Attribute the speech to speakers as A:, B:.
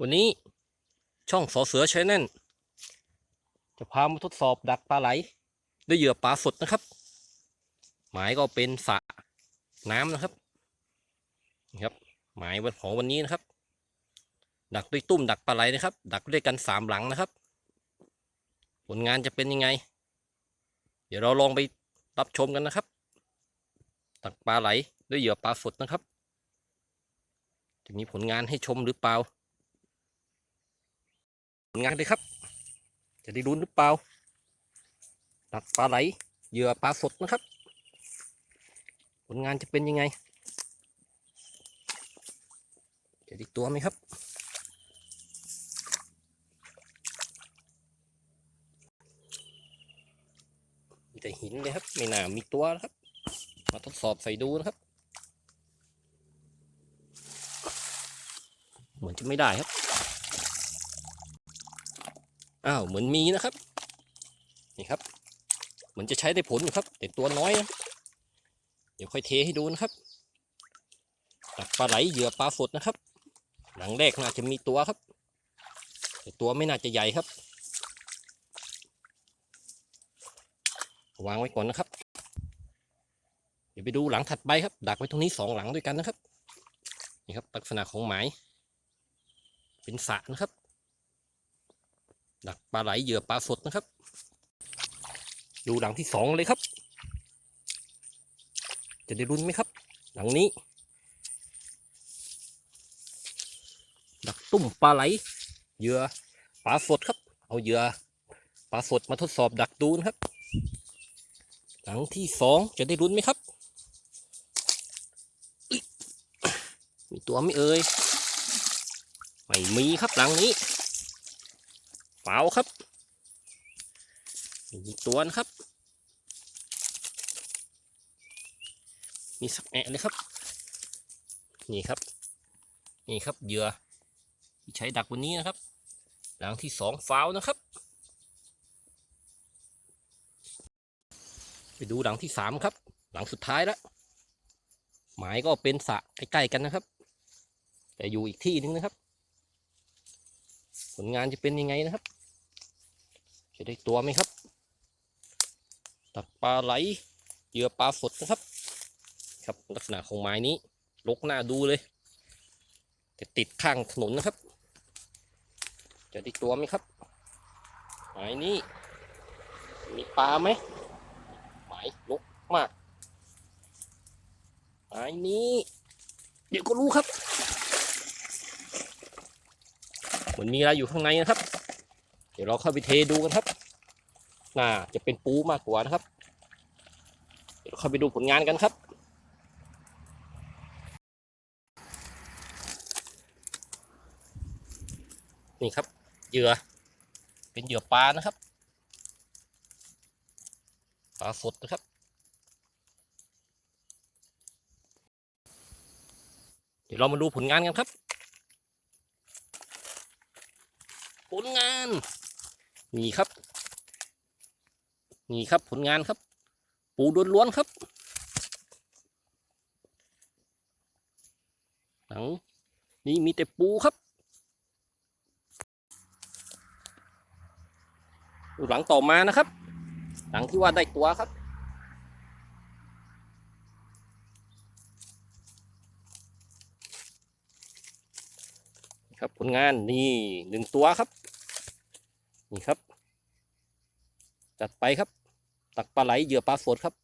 A: วันนี้ช่องสอเสือชแนลจะพามาทดสอบดักปลาไหล ด้วยเหยื่อปลาสดนะครับ หมายก็เป็นสระน้ำนะครับนี่ครับ หมายวันของวันนี้นะครับ ดักด้วยตุ้มดักปลาไหลนะครับ ดักด้วยกันสามหลังนะครับ ผลงานจะเป็นยังไง เดี๋ยวเราลองไปรับชมกันนะครับ ดักปลาไหลด้วยเหยื่อปลาสดนะครับ จะมีผลงานให้ชมหรือเปล่า งานเลยครับ จะได้รุ้นหรือเปล่าดักปลาไหลเหยื่อปลาสดนะครับ ผลงานจะเป็นยังไง จะได้ตัวไหมครับ มีแต่หินเลยครับ ไม่น่ามีตัวนะครับ มาทดสอบใส่ดูนะครับ เหมือนจะไม่ได้ครับ อ้าวเหมือนมีนะครับ นี่ครับ เหมือนจะใช้ได้ผลอยู่ครับ แต่ตัวน้อยนะเดี๋ยวค่อยเทให้ดูนะครับตักปลาไหลเหยื่อปลาสดนะครับ หลังแรกน่าจะมีตัวครับ แต่ตัวไม่น่าจะใหญ่ครับ วางไว้ก่อนนะครับ เดี๋ยวไปดูหลังถัดไปครับ ดักไว้ตรงนี้สองหลังด้วยกันนะครับ นี่ครับ ลักษณะของหมาย เป็นสระนะครับ ดักปลาไหลเหยื่อปลาสดนะครับ ดูหลังที่สองเลยครับ จะได้รุนไหมครับ หลังนี้ ดักตุ้มปลาไหลเหยื่อปลาสดครับ เอาเหยื่อปลาสดมาทดสอบดักดูนะครับ หลังที่สองจะได้รุนไหมครับมีตัวไม่เอ่ยไม่มีครับหลังนี้ เปล่าครับมีตัวนะครับ มีสักแอะเลยครับ นี่ครับ นี่ครับเหยื่อที่ใช้ดักวันนี้นะครับ หลังที่สองฟาวนะครับ ไปดูหลังที่สามครับ หลังสุดท้ายแล้วหมายก็เป็นสะใกล้ๆกันนะครับ แต่อยู่อีกที่นึงนะครับ ผลงานจะเป็นยังไงนะครับ จะได้ตัวไหมครับตักปลาไหลเหยื่อปลาสดนะครับ ครับลักษณะของไม้นี้ลกหน้าดูเลย แต่ติดข้างถนนนะครับ จะได้ตัวไหมครับไม้นี้มีปลาไหมไม้ลกมากไม้นี้ เดี๋ยวก็รู้ครับ เหมือนมีอะไรอยู่ข้างในนะครับ เดี๋ยวเราเข้าไปเทดูกันครับ น่าจะเป็นปูมากกว่านะครับ เดี๋ยวเราเข้าไปดูผลงานกันครับนี่ครับเหยื่อเป็นเหยื่อปลานะครับปลาสดนะครับ เดี๋ยวเรามาดูผลงานกันครับ ผลงาน นี่ครับ นี่ครับผลงานครับ ปูล้วนๆครับ หลังนี่มีแต่ปูครับ หลังต่อมานะครับ หลังที่ว่าได้ตัวครับครับผลงานนี่หนึ่งตัวครับ นี่ครับ จัดไปครับ ตักปลาไหลเหยื่อปลาสดครับ